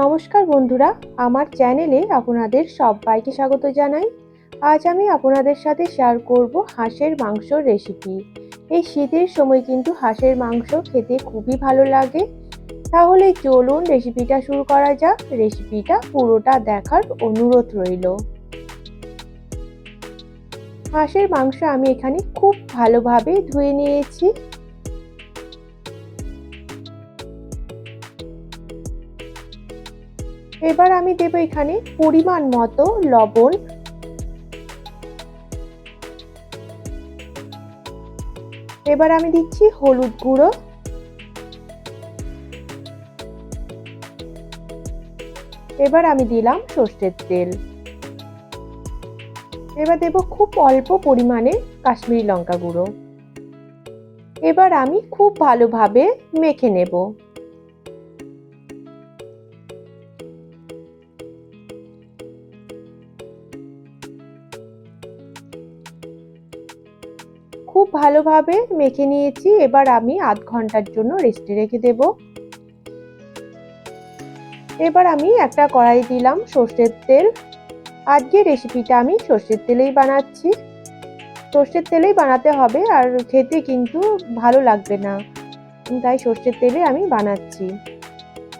নমস্কার বন্ধুরা, আমার চ্যানেলে আপনাদের সবাইকে স্বাগত জানাই। আজ আমি আপনাদের সাথে শেয়ার করব হাঁসের মাংসর রেসিপি এই শীতের সময় কিন্তু হাঁসের মাংস খেতে খুবই ভালো লাগে। তাহলে চলুন রেসিপিটা শুরু করা যাক। রেসিপিটা পুরোটা দেখার অনুরোধ রইল। হাঁসের মাংস আমি এখানে খুব ভালোভাবে ধুয়ে নিয়েছি। এবার আমি দেব এখানে পরিমাণ মতো লবণ। এবার আমি দিচ্ছি হলুদ গুঁড়ো। এবার আমি দিলাম সর্ষের তেল। এবার দেব খুব অল্প পরিমাণে কাশ্মীরি লঙ্কা গুঁড়ো। এবার আমি খুব ভালোভাবে মেখে নেব। ভালোভাবে মেখে নিয়েছি। এবার আমি আধ ঘণ্টার জন্য রেস্টে রেখে দেব। এবার আমি একটা কড়াই দিলাম সর্ষের তেল। আজকে রেসিপিটা আমি সর্ষের তেলেই বানাচ্ছি। সর্ষের তেলেই বানাতে হবে আর খেতে কিন্তু ভালো লাগবে না। তাই সর্ষের তেলে আমি বানাচ্ছি।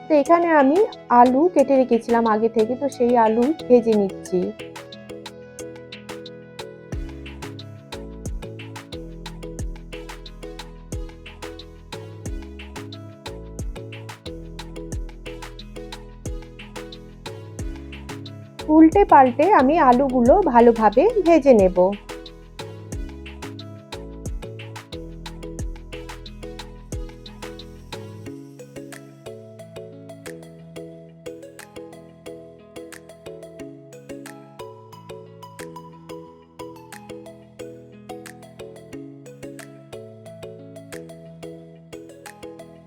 তো এখানে আমি আলু কেটে রেখেছিলাম আগে থেকে, তো সেই আলু ভেজে নিচ্ছি। উল্টে পাল্টে আমি আলুগুলো ভালোভাবে ভেজে নেব।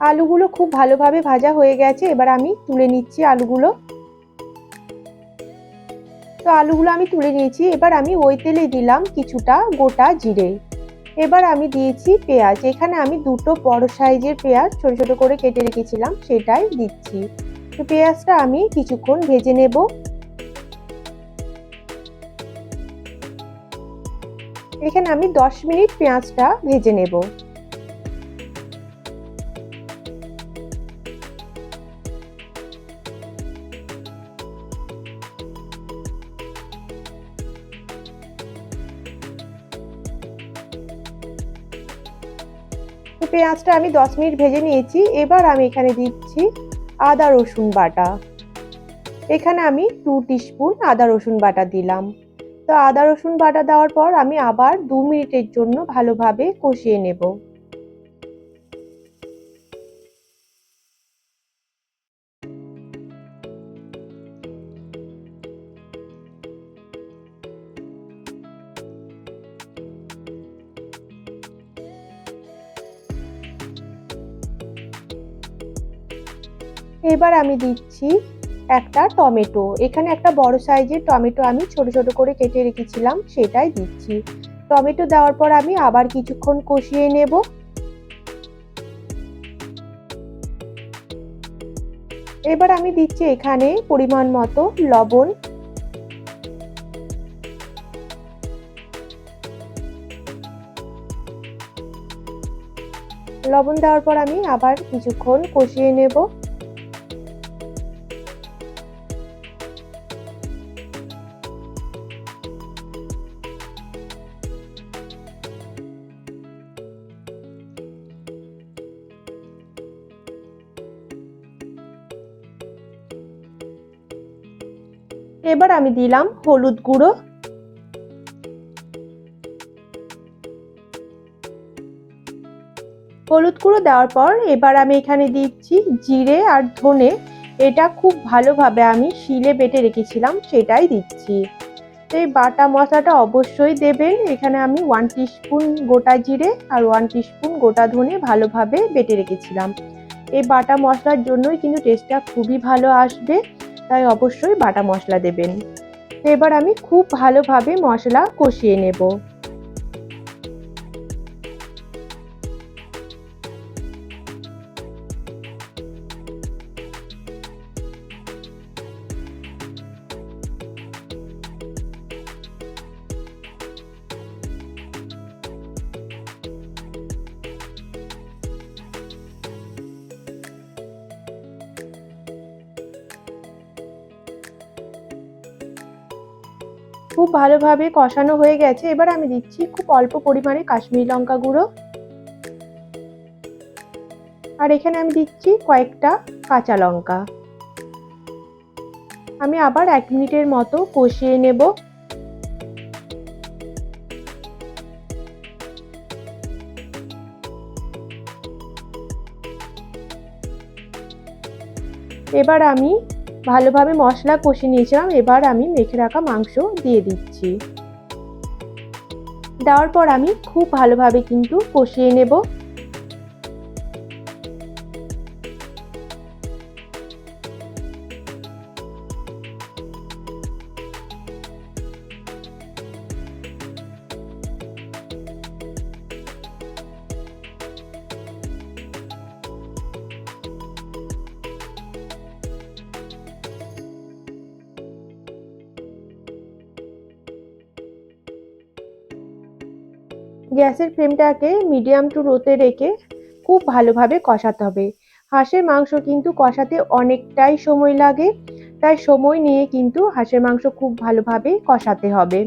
আলুগুলো খুব ভালোভাবে ভাজা হয়ে গেছে, এবার আমি তুলে নিচ্ছি আলুগুলো। তো আলুগুলো আমি তুলে নিয়েছি। এবার আমি ওই তেলে দিলাম কিছুটা গোটা জিরে। এবার আমি দিয়েছি পেঁয়াজ। এখানে আমি দুটো বড় সাইজের পেঁয়াজ ছোট ছোট করে কেটে রেখেছিলাম, সেটাই দিচ্ছি। তো পেঁয়াজটা আমি কিছুক্ষণ ভেজে নেব। এখানে আমি দশ মিনিট পেঁয়াজটা ভেজে নেব। পেঁয়াজটা আমি দশ মিনিট ভেজে নিয়েছি। এবার আমি এখানে দিচ্ছি আদা, রসুন বাটা। এখানে আমি টু টিস্পুন আদা, রসুন বাটা দিলাম। তো আদা, রসুন বাটা দেওয়ার পর আমি আবার দু মিনিটের জন্য ভালোভাবে কষিয়ে নেব। এবার আমি দিচ্ছি একটা টমেটো। এখানে একটা বড় সাইজের টমেটো আমি ছোট ছোট করে কেটে রেখেছিলাম, সেটাই দিচ্ছি। টমেটো দেওয়ার পর আমি আবার কিছুক্ষণ কষিয়ে নেব। এবার আমি দিচ্ছি এখানে পরিমাণ মতো লবণ। লবণ দেওয়ার পর আমি আবার কিছুক্ষণ কষিয়ে নেব। এবার আমি দিলাম হলুদ গুঁড়ো। হলুদ গুঁড়ো দেওয়ার পর এবার আমি এখানে দিচ্ছি জিরে আর ধনে। এটা খুব ভালোভাবে আমি শিলে বেটে রেখেছিলাম, সেটাই দিচ্ছি। তো এই বাটা মশলাটা অবশ্যই দেবেন। এখানে আমি ওয়ান টিস্পুন গোটা জিরে আর ওয়ান টিস্পুন গোটা ধনে ভালোভাবে বেটে রেখেছিলাম। এই বাটা মশলার জন্যই কিন্তু টেস্টটা খুবই ভালো আসবে। তাই অবশ্যই বাটা মশলা দেবেন। এবার আমি খুব ভালোভাবে মশলা কষিয়ে নেব। খুব ভালোভাবে কষানো হয়ে গেছে। এবার আমি দিচ্ছি খুব অল্প পরিমাণে কাশ্মীরি লঙ্কা গুঁড়ো। আর এখানে আমি দিচ্ছি কয়েকটা কাঁচা লঙ্কা। আমি আবার এক মিনিটের মতো কষিয়ে নেব। এবার আমি ভালোভাবে মশলা কষে নিয়েছিলাম, এবার আমি মেখে রাখা মাংস দিয়ে দিচ্ছি। দেওয়ার পর আমি খুব ভালোভাবে কিন্তু কষিয়ে নেব। গ্যাসের ফ্লেমটাকে মিডিয়াম টু রোতে রেখে খুব ভালোভাবে কষাতে হবে। হাঁসের মাংস কিন্তু কষাতে অনেকটাই সময় লাগে, তাই সময় নিয়ে কিন্তু হাঁসের মাংস খুব ভালোভাবে কষাতে হবে।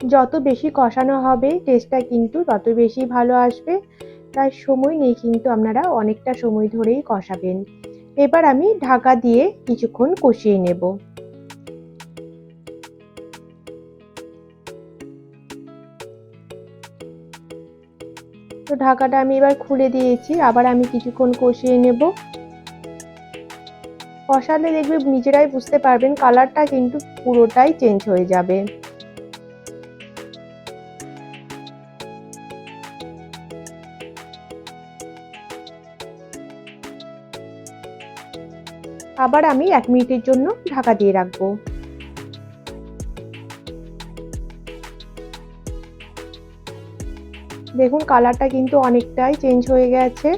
যত বেশি কষানো হবে টেস্টটা কিন্তু তত বেশি ভালো আসবে। তাই সময় নেই কিন্তু আপনারা অনেকটা সময় ধরেই কষাবেন। এবার আমি ঢাকা দিয়ে কিছুক্ষণ কষিয়ে নেব। তো ঢাকাটা আমি এবার খুলে দিয়েছি, আবার আমি কিছুক্ষণ কষিয়ে নেব। কষালে দেখবে নিজেরাই বুঝতে পারবেন কালারটা কিন্তু পুরোটাই চেঞ্জ হয়ে যাবে। আবার আমি এক মিনিটের জন্য ঢাকা দিয়ে রাখব। দেখুন কালারটা কিন্তু অনেকটাই চেঞ্জ হয়ে গেছে।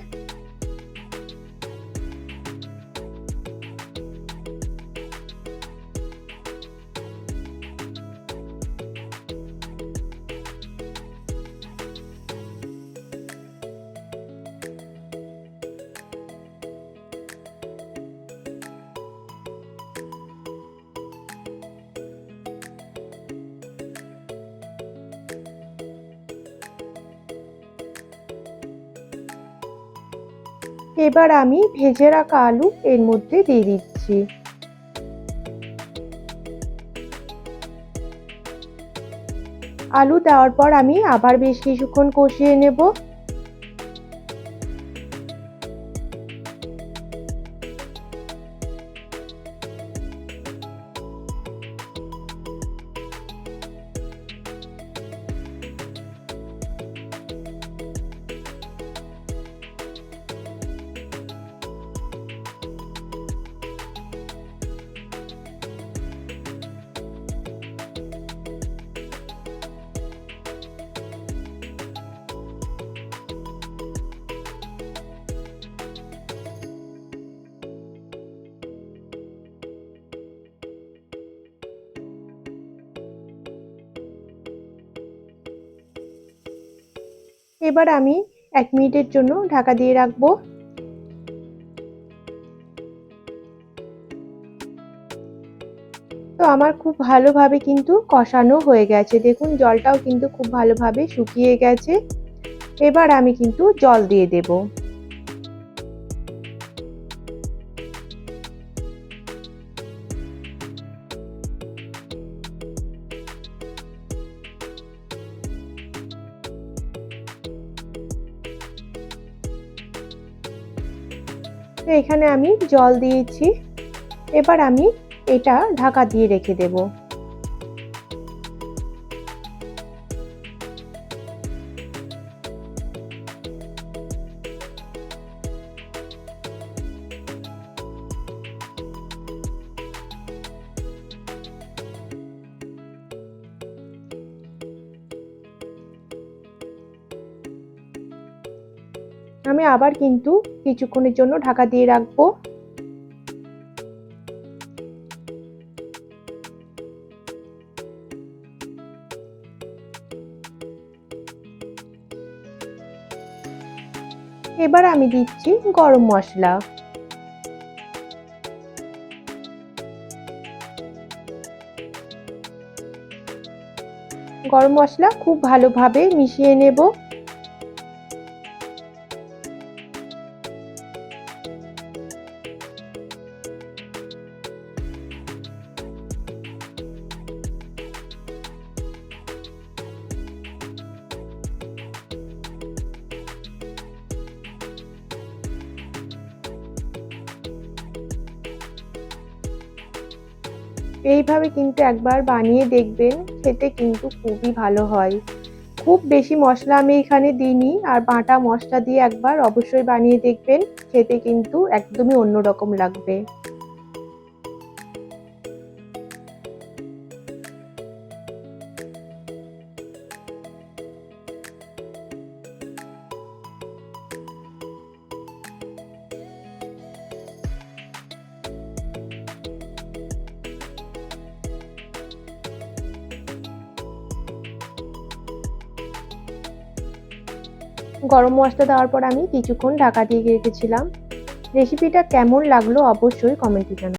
এবার আমি ভেজে রাখা আলু এর মধ্যে দিয়ে দিচ্ছি। আলু দেওয়ার পর আমি আবার বেশ কিছুক্ষণ কষিয়ে নেব। এবার আমি এক মিনিটের জন্য ঢাকা দিয়ে রাখব। তো আমার খুব ভালোভাবে কিন্তু কষানো হয়ে গেছে। দেখুন, জলটাও কিন্তু খুব ভালোভাবে শুকিয়ে গেছে। এবার আমি কিন্তু জল দিয়ে দেবো। তো এখানে আমি জল দিয়েছি। এবার আমি এটা ঢাকা দিয়ে রেখে দেব। আমি আবার কিন্তু কিছুক্ষণের জন্য ঢাকা দিয়ে রাখব। এবার আমি দিচ্ছি গরম মশলা। গরম মশলা খুব ভালোভাবে মিশিয়ে নেব। এইভাবে কিন্তু একবার বানিয়ে দেখবেন, খেতে কিন্তু খুবই ভালো হয়। খুব বেশি মশলা আমি এখানে দিইনি, আর বাটা মশলা দিয়ে একবার অবশ্যই বানিয়ে দেখবেন, খেতে কিন্তু একদমই অন্যরকম লাগবে। গরম মশলা দেওয়ার পর আমি কিছুক্ষণ ঢাকা দিয়ে রেখেছিলাম। রেসিপিটা কেমন লাগল অবশ্যই কমেন্টে জানাবেন।